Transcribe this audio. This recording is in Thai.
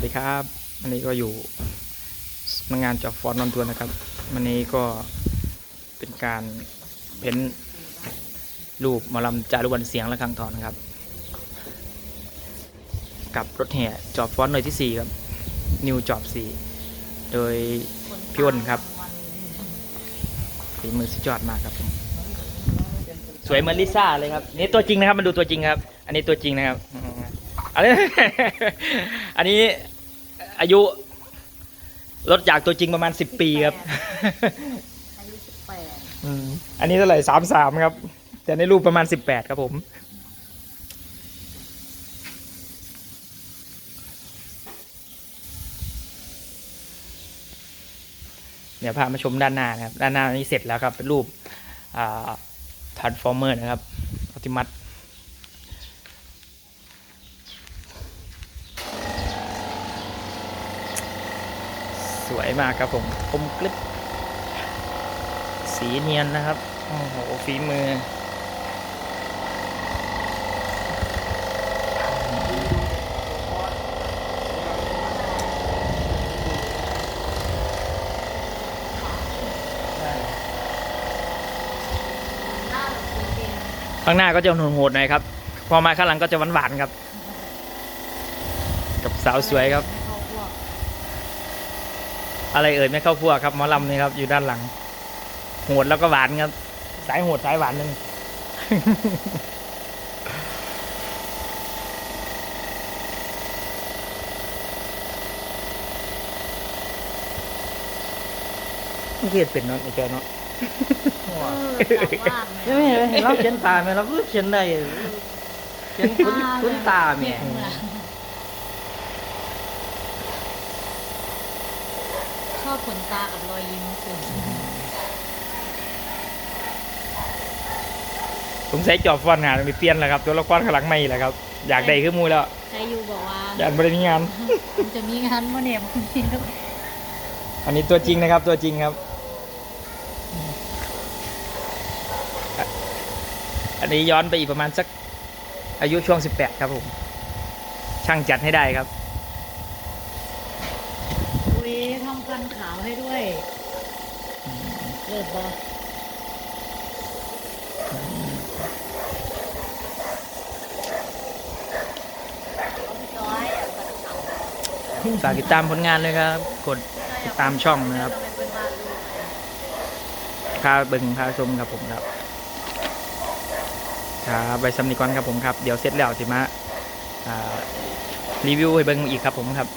วัสดีครับวันนี้ก็อยู่นักงานจอบฟอนต์นอนตัวนะครับ วันนี้ก็เป็นการเพ้นรูปมอลำจารุวรรณเสียงและคังทองนะครับ กับรถแห่จอบฟอนต์หน่วยที่ 4 ครับ นิวจอบ4 โดยพี่อ้นครับฝีมือสุดยอดมากครับ สวยเหมือนลิซ่าเลยครับ นี่ตัวจริงนะครับ มาดูตัวจริงครับ อันนี้ตัวจริงนะครับอันนี้อันนี้ อายุลดจากตัวจริงประมาณสิบปีครับ อายุสิบแปดอืมอันนี้เท่าไหร่สามสามครับ แต่ในรูปประมาณสิบแปดครับผม เดี๋ยวพามาชมด้านหน้านะครับ ด้านหน้านี้เสร็จแล้วครับ เป็นรูป อ่าทรานส์ฟอร์เมอร์นะครับออติมัส สวยมากครับผมคมกลิบสีเนียนนะครับ โอ้โหฝีมือ ข้างหน้าก็จะโหดๆหน่อยครับ พอมาข้างหลังก็จะหวานๆครับ กับสาวสวยครับ อะไรเอ่ยไม่เข้าพวกครับหมอลำนี่ครับ อยู่ด้านหลังโหดแล้วก็หวานครับสายโหดสายหวานนึงไม่เคยเป็นเนาะไอ้เจ้าเนาะเออกลับบ้านใช่ไหมเห็นเราเขียนตาไหมเราก็เขียนได้เขียนคุ้นคุ้นตาแม่ อบขนตากับรอยยิ้มสุดสงสัยจอบฟอนต์งานมีเปลี่ยนแล้วครับ ตัวละครข้างหลังไม่แล้วครับ อยากได้ขึ้นมูแล้วใจยูบอกว่าอยากบริมีงานมันจะมีงานมาเนี่ยบางทีแล้วอันนี้ตัวจริงนะครับตัวจริงครับ อันนี้ย้อนไปอีกประมาณสักอายุช่วง 18 ครับผม ช่างจัดให้ได้ครับ อุ้ยทำฟันขาวให้ด้วยเลิศบอฝากติดตามผลงานเลยครับ กดติดตามช่องนะครับพาเบิ่งพาชมครับผมครับ ครับไปซัมนิกอนครับผมครับ เดี๋ยวเสร็จแล้วสิมาอ่ารีวิวให้เบิ่งอีกครับผมครับ